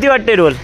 किती वाटते role?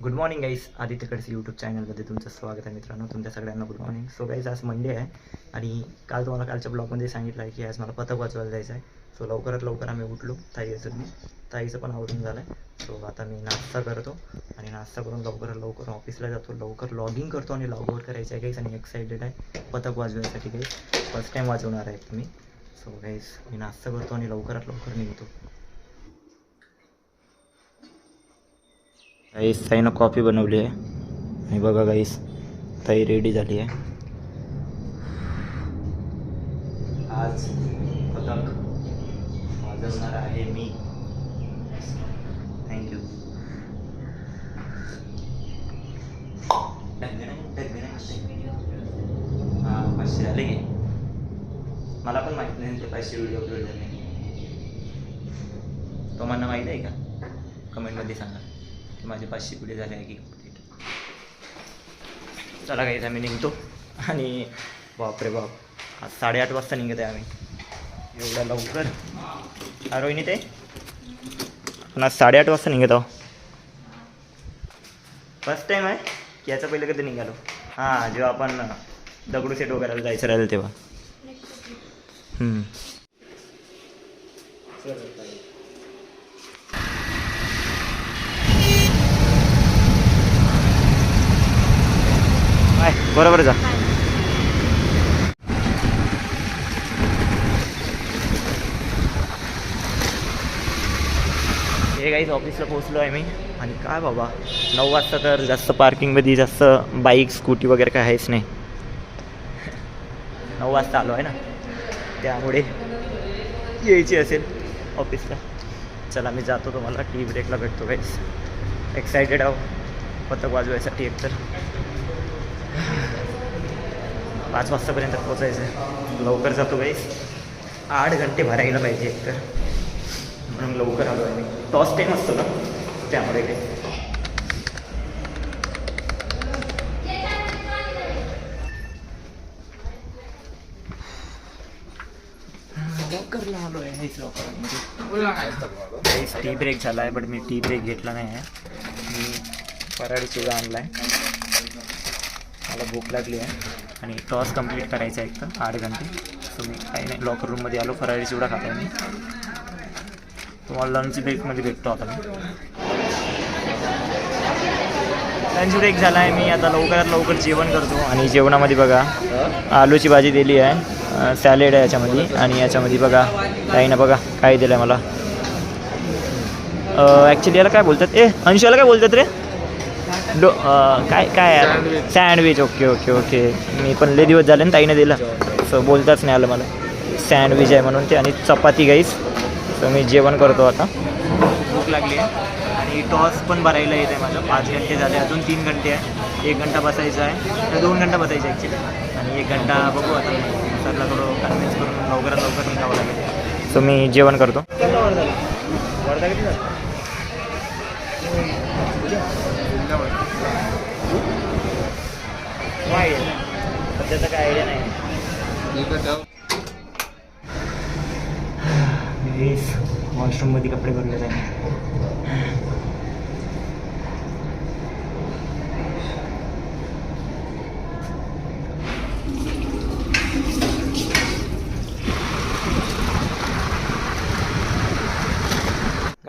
Good morning guys Aditya Kadse YouTube चॅनलमध्ये तुमचं स्वागत आहे मित्रांनो. तुमच्या सगळ्यांना गुड मॉर्निंग सो गाईज आज मंडे आहे आणि काल तुम्हाला कालच्या ब्लॉगमध्ये सांगितलं आहे की आज मला पथक वाचवायला जायचं आहे सो लवकरात लवकर आम्ही उठलो. ताई असं मी ताईचं पण आवडून झालं आहे सो आता मी नाश्ता करतो आणि नाश्ता करून लवकरात लवकर ऑफिसला जातो. लवकर लॉगिंग करतो आणि लॉगआउट करायचं आहे गाईस आणि एक्साइटेड आहे. पथक वाजवण्यासाठी गाईस फर्स्ट टाईम वाजवणार आहे तुम्ही. सो गाईस मी नाश्ता करतो आणि लवकरात लवकर निघतो. गाईस ताईनं कॉफी बनवली आहे. आणि बघा गाईस ताई रेडी झाली आहे. आज पथक वाजवणार आहे मी थँक्यू हां? आले की मला पण माहीत नाही ते पाचशे व्हिडिओ अपलोड झाले तो म्हणणं माहीत आहे का? कमेंटमध्ये सांगा. की माझे पाचशे पुढे झाले आहे की चला काही आम्ही निघतो. आणि बापरे बाप. आज साडेआठ वाजता निघत आहे आम्ही. एवढ्या लवकर. रोहिणी ते? आपण आज साडेआठ वाजता निघत आहो फर्स्ट टाईम आहे? की याचा पहिले कधी निघालो? हां जेव्हा आपण दगडूशेठ वगैरे जायचं राहिलं तेव्हा. काय बरोबर जा. हे काहीच ऑफिसला पोहोचलो आहे मी आणि काय बाबा नऊ वाजता तर जास्त पार्किंगमध्ये जास्त बाईक स्कूटी वगैरे काय आहेच नाही. नऊ वाजता आलो आहे ना. त्यामुळे यायची असेल ऑफिसला चला मी जातो तुम्हाला. टी ब्रेकला भेटतो काहीच एक्सायटेड आहो. पथक वाजवायसाठी एकतर. पाच वाजतापर्यंत पोचायचं लवकर जातो काहीच आठ घंटे भरायला पाहिजे एकतर. म्हणून लवकर आलो आहे मी. टॉस टाईम असतो ना? त्यामुळे काही लवकरला आलो आहे हेच लवकर टी ब्रेक झाला आहे बट मी टी ब्रेक घेतला नाही आहे. मी फराळी चिवडा आणला आहे मला भूक लागली आहे. आणि टॉस कंप्लीट करायचा आहे एक तर आठ घंटे. सो मी काही नाही लॉकर रूममध्ये आलो फराळी चिवडा खातो आहे मी. तुम्हाला लंच ब्रेकमध्ये भेटतो आता मी. लंच ब्रेक झाला आहे मी आता लवकरात लवकर जेवण करतो. आणि जेवणामध्ये बघा आलूची भाजी दिली आहे. सॅलेड आहे याच्यामध्ये. आणि याच्यामध्ये बघा ताईनं बघा काय दिलं आहे मला ॲक्च्युली याला काय बोलतात? ए अंशुला काय बोलतात रे? डो काय काय सँडविच ओके ओके ओके मी पण लय दिवस झाले ना ताईनं दिलं. सो बोलताच नाही आलं मला. सँडविच आहे म्हणून ते आणि चपाती गाईस सो मी जेवण करतो आता. भूक लागली आहे. आणि टॉस पण भरायला येत आहे माझं. पाच घंटे झाले अजून तीन घंटे आहे. एक घंटा बसायचं आहे. तर दोन घंटा बसायचं ॲक्च्युली आणि एक घंटा बघू आता. सरला थोडं कन्व्हिन्स करून लवकरात लवकर निघावं लागेल. सो मी जेवण करतो. वर्धा किती झालं? काय आयडिया सध्याचं काय आयडिया नाही. वॉशरूममध्ये कपडे भरले आहे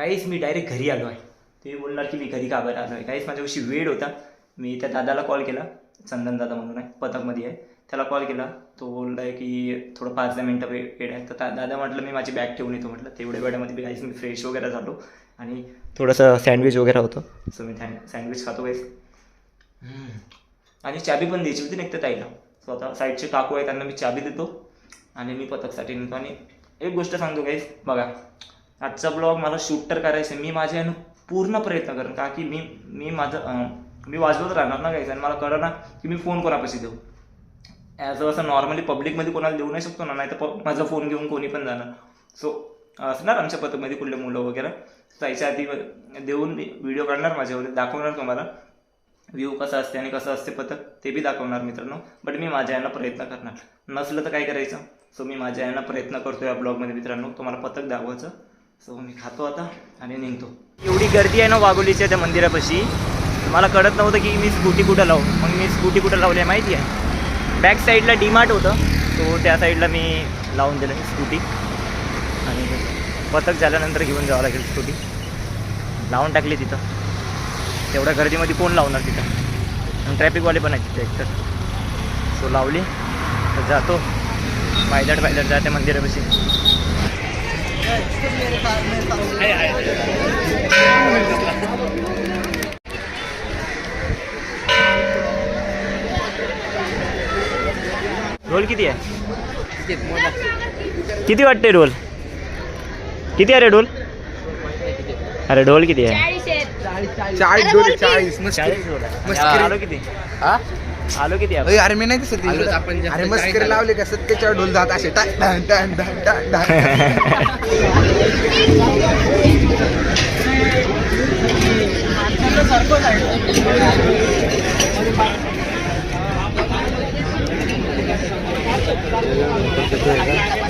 काहीच मी डायरेक्ट घरी आलो आहे. ते बोलणार की मी घरी का बरं आलो आहे. काहीच माझ्यापाशी वेळ होता. मी त्या दादाला कॉल केला. चंदन दादा म्हणून आहे पथकमध्ये आहे. त्याला कॉल केला. तो बोलला आहे की थोडं पाच दहा मिनटं वे वेळ आहे. तर दादा म्हटलं मी माझी बॅग ठेवून येतो म्हटलं. तेवढ्या वेळामध्ये मी काहीच मी फ्रेश वगैरे झालो. आणि थोडंसं सँडविच वगैरे होतं. सो मी सँडविच खातो काहीच आणि चाबी पण द्यायची होती नाही तर ताईला. सो आता साईडचे काकू आहे त्यांना मी चाबी देतो. आणि मी पथकसाठी निघतो आणि एक गोष्ट सांगतो काहीच बघा आजचा ब्लॉग मला शूट तर करायचं आहे मी माझ्या यानं पूर्ण प्रयत्न करेन. का की मी मी माझं मी वाजवत राहणार ना काहीच आणि मला कळलं ना की मी फोन कोणापाशी देऊ? ॲज अ असं नॉर्मली पब्लिकमध्ये कोणाला देऊ नाही शकतो ना नाही तर प माझा फोन घेऊन कोणी पण जाणार. सो असणार आमच्या पथकमध्ये कुठले मुलं वगैरे? त्याच्या आधी देऊन व्हिडिओ काढणार माझ्यावर दाखवणार तुम्हाला. व्ह्यू कसा असते आणि कसं असते पथक ते बी दाखवणार मित्रांनो. बट मी माझ्या यांना प्रयत्न करणार. नसलं तर काय करायचं? सो मी माझ्या यांना प्रयत्न करतो या ब्लॉगमध्ये मित्रांनो. तुम्हाला पथक दाखवायचं. सो मी खातो आता आणि निघतो. एवढी गर्दी आहे ना वाघोलीच्या त्या मंदिरापाशी. मला कळत नव्हतं की मी स्कूटी कुठं लावू. मग मी स्कूटी कुठं लावली आहे माहिती आहे. बॅक साईडला डीमार्ट होतं. तो त्या साईडला मी लावून दिलं स्कूटी. आणि पथक झाल्यानंतर घेऊन जावं लागेल स्कूटी. लावून टाकली तिथं. तेवढ्या गर्दीमध्ये कोण लावणार तिथं? आणि ट्रॅफिकवाले पण आहेत तिथे एकतर. सो लावली. तर जातो. पायदळ पायदळ जाते मंदिरापाशी. रोल किती आहे? किती वाटते रोल? किती आहे रे डोल अरे डोल किती आहे? चाळीस चाळीस चाळीस किती? हा? आलो किती आहे अरे मी नाही दिसत इकडं. अरे मस्करी लावले का सत्तेच्यावर ढोल जात असे टाक डन.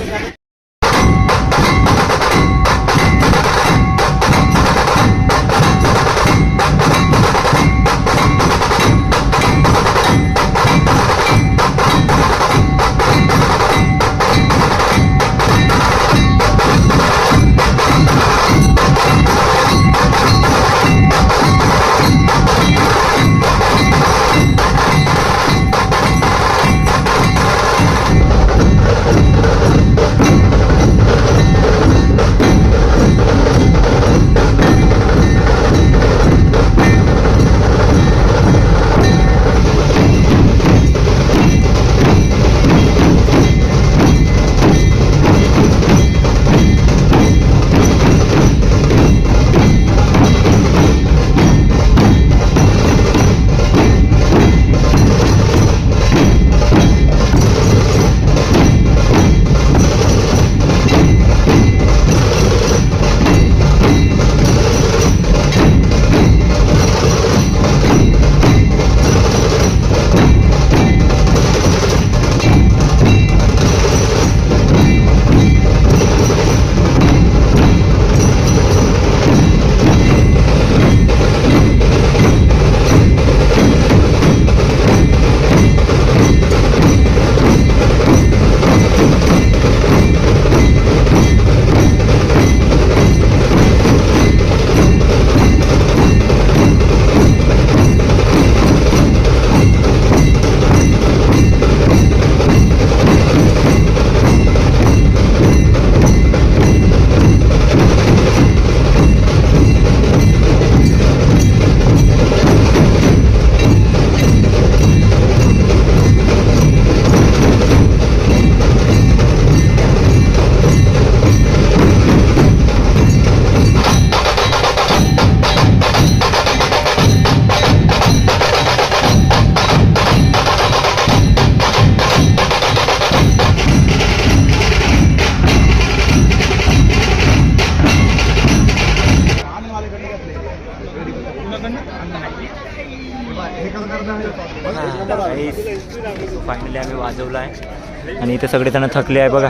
आणि इथे सगळेजण थकले आहे बघा.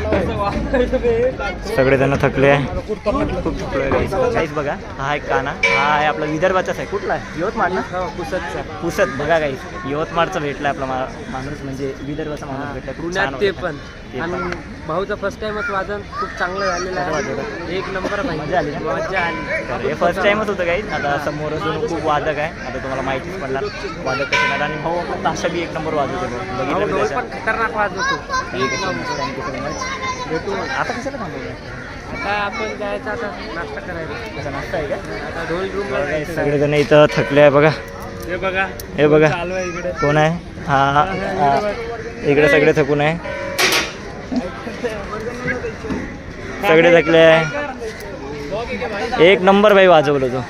सगळेजण थकले आहे. खूप थकलो आहे guys. Guys बघा हा एक काना. हा आहे आपला विदर्भाचाच आहे. कुठला? आहे यवतमाळ ना? पुसतचा. पुसत. बघा काही यवतमाळचा भेटला आपला माणूस म्हणजे विदर्भाचा माणूस भेटला ते पण. भाऊचं फर्स्ट टाइमच वादन खूप चांगलं झालेलं आहे? एक नंबर. मजा आली? मजा आली. हे फर्स्ट टाइमच होतं काही आता समोर अजून खूप वादक आहे. आता तुम्हाला माहितीच पडणार वादक कसे. आणि भाऊ ताशा बी एक नंबर वाजवतो भाऊ. भाऊ बघितलं मी ढोल त्याच्या. पण खतरनाक वाजवतो. एक नंबर थँक्यू सो मच भेटू आता कशाला थांबवलं? आता आपण जायचं आता नाश्ता करायला. कसा नाश्ता आहे का? आता ढोल रूमला जायचं सगळेजण इथं थकले आहे बघा. हे बघा. हे बघा. कोण आहे? हा. इकडे सगळे थकून आहे. सगळे थकले आहे. एक नंबर भाई वाजवलं तो.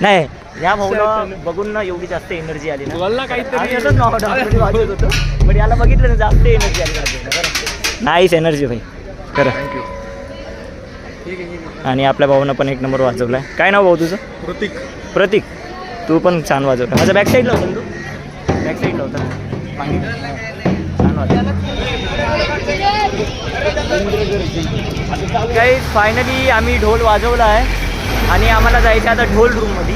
नाही या भाऊला बघून ना एवढी जास्त एनर्जी आली ना. बोलला काहीतरी. वाजवत होतो. पण याला बघितलं ना जास्त एनर्जी आली नाईस एनर्जी भाई. खरं. आणि आपल्या भाऊनं पण एक नंबर वाजवला आहे काय नाव भाऊ तुझं? प्रतीक. प्रतीक. तू पण छान वाजवला माझ्या बॅक साईडला होता तू? बॅक साईडला होता. छान वाजवला काही फायनली आम्ही ढोल वाजवला आहे. आणि आम्हाला जायचं आता ढोल रूममध्ये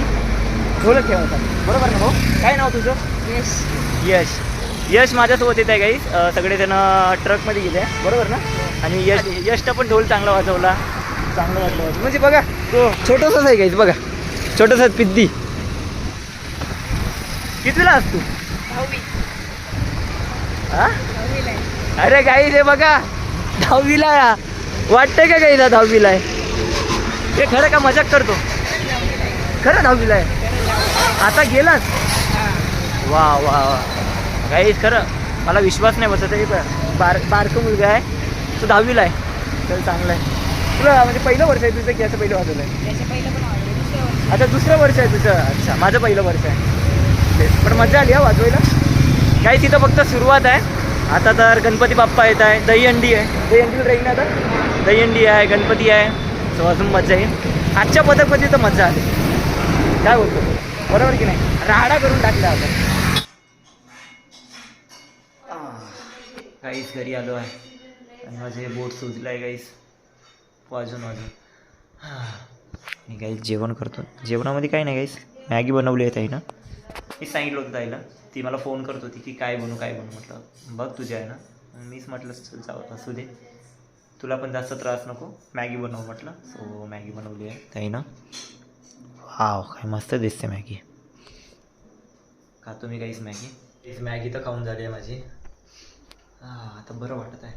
ढोलच ठेवायचा बरोबर ना भाऊ? काय नाव तुझं? यश. यश. माझ्यासोबत येत आहे काही सगळेजण ट्रकमध्ये गेले. आहे बरोबर ना? आणि यश यशनं पण ढोल चांगला वाजवला. चांगलं वाजवला म्हणजे बघा तो छोटंसंच आहे काहीच बघा. छोटंसं पिद्दी. कितवीला असतो हा? अरे काही रे बघा. दहावीला. वाटतंय का काही दहावीला आहे? ते खरं का मजाक करतो? खरं दहावीला आहे. आता गेलाच वा वा वा. काही खरं मला विश्वास नाही बसत आहे. बार बारकं मुलगा आहे. तो दहावीला आहे. चल चांगलं आहे. तुला म्हणजे पहिलं वर्ष आहे तुझं की असं पहिलं वाजवलं आहे आता दुसरं वर्ष. आहे तुझं. अच्छा माझं पहिलं वर्ष आहे. पण मजा आली हा वाजवायला. काही तिथं फक्त सुरुवात आहे. आता तर गणपती बाप्पा येत आहे. दहीहंडी आहे. दहीहंडीला राहील ना आता दहीहंडी आहे गणपती आहे. सो अजून मजा येईल आजच्या पथकमध्ये तर मजा आली. काय बोलतो? बरोबर की नाही? राहाडा करून टाकला आता काहीच घरी आलो आहे. आणि माझे बोट सुजलं आहे हो, काहीच वाजून वाजून मी काही जेवण करतो. जेवणामध्ये काही नाही काहीच मॅगी बनवली आहे ताईनं. मी सांगितलं होतं ताईला. ती मला फोन करत होती की काय बनवू काय बनवू म्हटलं बघ तुझ्या आहे ना. मीच म्हटलं जाऊ असू दे. तुला पण जास्त त्रास नको. मॅगी बनव म्हटलं. सो मॅगी बनवली आहे. ताईनं वाव काय मस्त दिसते मॅगी. खातो मी काहीच मॅगी. तीच मॅगी तर खाऊन झाली आहे माझी. हां आता बरं वाटत आहे.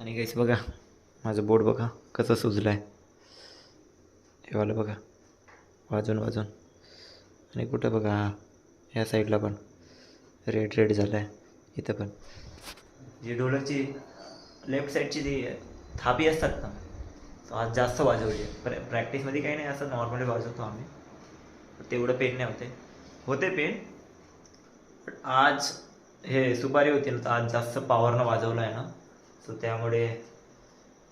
आणि काहीच बघा माझं बोट बघा कसं सुजलं आहे हे वालं बघा वाजून वाजून. आणि कुठं बघा? हा ह्या साईडला पण. रेड रेड झालं आहे इथं पण. जी ढोलकची लेफ्ट साईडची जी थापी असतात ना आज जास्त वाजवली आहे. प्र प्रॅक्टिसमध्ये काही नाही असं नॉर्मली वाजवतो आम्ही. तेवढं पेन नाही होते. होते पेन पण आज हे सुपारी होती ना तर आज जास्त पॉवरनं वाजवलं आहे ना. सो त्यामुळे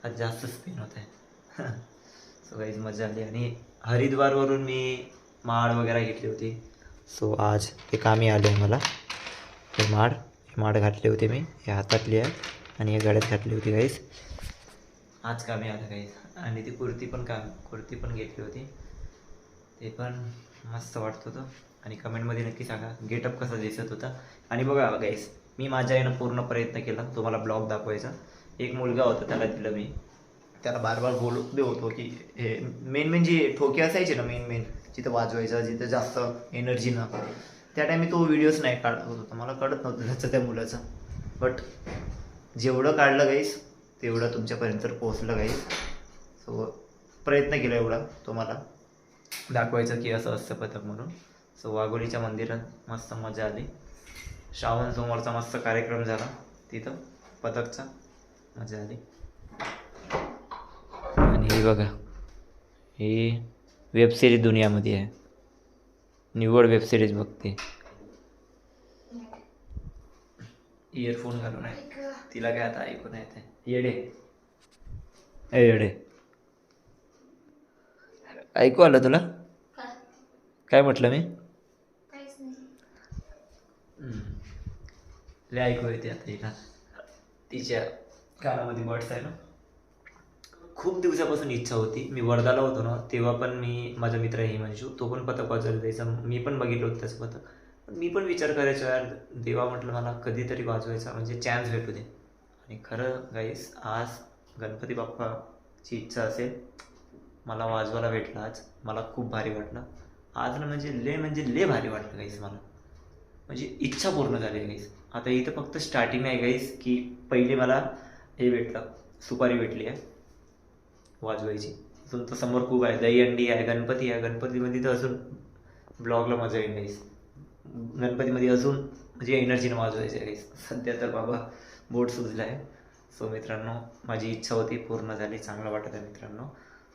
आज जास्त स्पिन होत आहे सो काहीच मजा आली. आणि हरिद्वारवरून मी माळ वगैरे घेतली होती. सो आज ते कामी आले आहे मला. हे माड हे माड घातले होते मी. हे हातातली आहे आणि हे गळ्यात घातली होती गाईस आज कामी आलं गाईस आणि ती कुर्ती पण काम कुर्ती पण घेतली होती. ते पण मस्त वाटत होतं. आणि कमेंटमध्ये नक्की सांगा गेटअप कसा दिसत होता. आणि बघा गाईस मी माझ्या यानं पूर्ण प्रयत्न केला. तुम्हाला ब्लॉग दाखवायचा. एक मुलगा होता त्याला दिलं मी. त्याला बार बार बोलू दे होतो की हे मेन मेन जे ठोके असायचे ना मेन मेन जिथं वाजवायचं जिथं जास्त एनर्जी न. त्या टायमी तो व्हिडिओज नाही काढत होता. मला कळत नव्हतं त्याचं त्या मुलाचं. बट जेवढं काढलं गाईस तेवढं तुमच्यापर्यंत पोहोचलं गाईस सो प्रयत्न केला एवढा तुम्हाला. दाखवायचं की असं असतं पथक म्हणून. सो वाघोलीच्या मंदिरात मस्त मजा आली. श्रावण सोमवारचा मस्त कार्यक्रम झाला. तिथं पथकचा मजा आली. हे बघा. हे वेबसिरीज दुनियामध्ये आहे. निवड वेबसिरीज बघते. इयरफोन घालून आहे. तिला काय आता ऐकून येते येडे. ए येडे. ऐकू आलं तुला? काय म्हटलं मी? लय ऐकू येते आता हिला. तिच्या कानामध्ये बर्ड्स आहे ना? खूप दिवसापासून इच्छा होती. मी वर्धाला होतो ना तेव्हा पण मी माझा मित्र आहे हिमांशू तो पण पथक वाजवायला जायचा मी पण बघितलं होतं त्याचं पथक. पण मी पण विचार करायचो यार देवा म्हटलं मला कधीतरी वाजवायचा म्हणजे चान्स भेटू दे. आणि खरं गाईस आज गणपती बाप्पाची इच्छा असेल मला वाजवायला भेटलं आज. मला खूप भारी वाटलं. आज ना म्हणजे ले म्हणजे ले भारी वाटलं गाईस मला. म्हणजे इच्छा पूर्ण झाली गाईस आता इथं फक्त स्टार्टिंग आहे गाईस की पहिले मला हे भेटलं सुपारी भेटली आहे. वाजवायची. अजून तर समोर खूप आहे. दहीहंडी आहे गणपती आहे. गणपतीमध्ये तर अजून ब्लॉगला मजा येईल गाईस गणपतीमध्ये अजून म्हणजे एनर्जीनं वाजवायची आहे गाईस सध्या तर बाबा बोट सुजला आहे सो मित्रांनो माझी इच्छा होती पूर्ण झाली. चांगलं वाटत आहे मित्रांनो.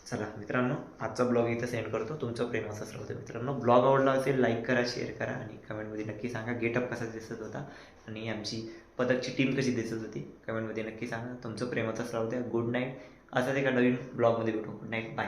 चला मित्रांनो आजचा ब्लॉग इथं सेंड करतो. तुमचं प्रेम असंच राहतं मित्रांनो ब्लॉग आवडला असेल लाईक करा शेअर करा आणि कमेंटमध्ये नक्की सांगा. गेटअप कसा दिसत होता आणि आमची पदकची टीम कशी दिसत होती. कमेंटमध्ये नक्की सांगा. तुमचं प्रेमातच राहू द्या गुड नाईट असंच एका नवीन ब्लॉगमध्ये भेटू. Night bye